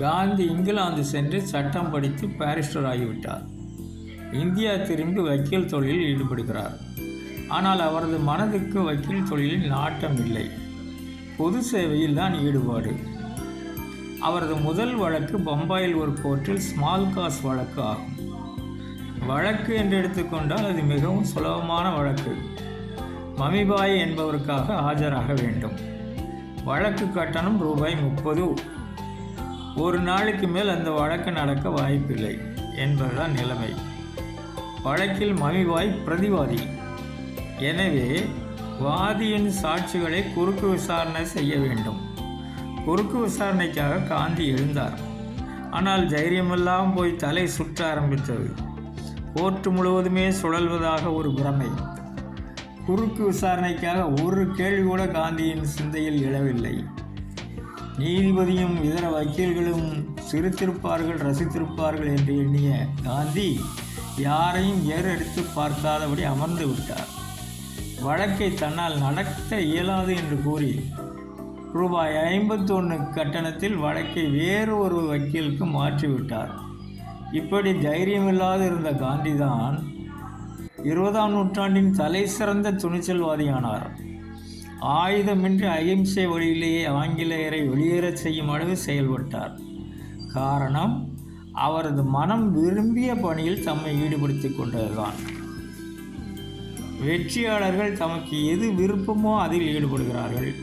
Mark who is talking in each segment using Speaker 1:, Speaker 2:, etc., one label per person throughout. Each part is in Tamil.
Speaker 1: காந்தி இங்கிலாந்து சென்று சட்டம் படித்து பாரிஸ்டர் ஆகிவிட்டார். இந்தியா திரும்பி வக்கீல் தொழிலில் ஈடுபடுகிறார். ஆனால் அவரது மனதுக்கு வக்கீல் தொழிலில் நாட்டம் இல்லை. பொது சேவையில் தான் ஈடுபாடு. அவரது முதல் வழக்கு பம்பாயில் ஒரு கோர்ட்டில் ஸ்மால் காஸ் வழக்கு ஆகும். வழக்கு என்று எடுத்துக்கொண்டால் அது மிகவும் சுலபமான வழக்கு. மமிபாய் என்பவருக்காக ஆஜராக வேண்டும். வழக்கு கட்டணம் ரூபாய் முப்பது. ஒரு நாளுக்கு மேல் அந்த வழக்கு நடக்க வாய்ப்பில்லை என்பதுதான் நிலைமை. வழக்கில் மவிவாய் பிரதிவாதி. எனவே வாதியின் சாட்சிகளை குறுக்கு விசாரணை செய்ய வேண்டும். குறுக்கு விசாரணைக்காக காந்தி எழுந்தார். ஆனால் தைரியமெல்லாம் போய் தலை சுற்ற ஆரம்பித்தது. கோர்ட்டு முழுவதுமே சுழல்வதாக ஒரு பிரமை. குறுக்கு விசாரணைக்காக ஒரு கேள்வி கூட காந்தியின் சிந்தையில் எழவில்லை. நீதிபதியும் இதர வக்கீல்களும் சிரித்திருப்பார்கள் ரசித்திருப்பார்கள் என்று எண்ணிய காந்தி யாரையும் ஏறெடுத்து பார்க்காதபடி அமர்ந்து விட்டார். வழக்கை தன்னால் நடத்த இயலாது என்று கூறி ரூபாய் ஐம்பத்தொன்று கட்டணத்தில் வழக்கை வேறு ஒரு வக்கீலுக்கு மாற்றிவிட்டார் இப்படி தைரியமில்லாது இருந்த காந்திதான் இருபதாம் நூற்றாண்டின் தலை சிறந்த துணிச்சல்வாதியானார். ஆயுதமின்றி அகிம்சை வழியிலேயே ஆங்கிலேயரை வெளியேறச் செய்யும் அளவு செயல்பட்டார். காரணம் அவரது மனம் விரும்பிய பணியில் தம்மை ஈடுபடுத்திக் கொண்டதுதான். வெற்றியாளர்கள் தமக்கு எது விருப்பமோ அதில் ஈடுபடுகிறார்கள்.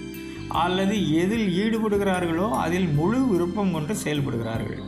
Speaker 1: அல்லது எதில் ஈடுபடுகிறார்களோ அதில் முழு விருப்பம் கொண்டு செயல்படுகிறார்கள்.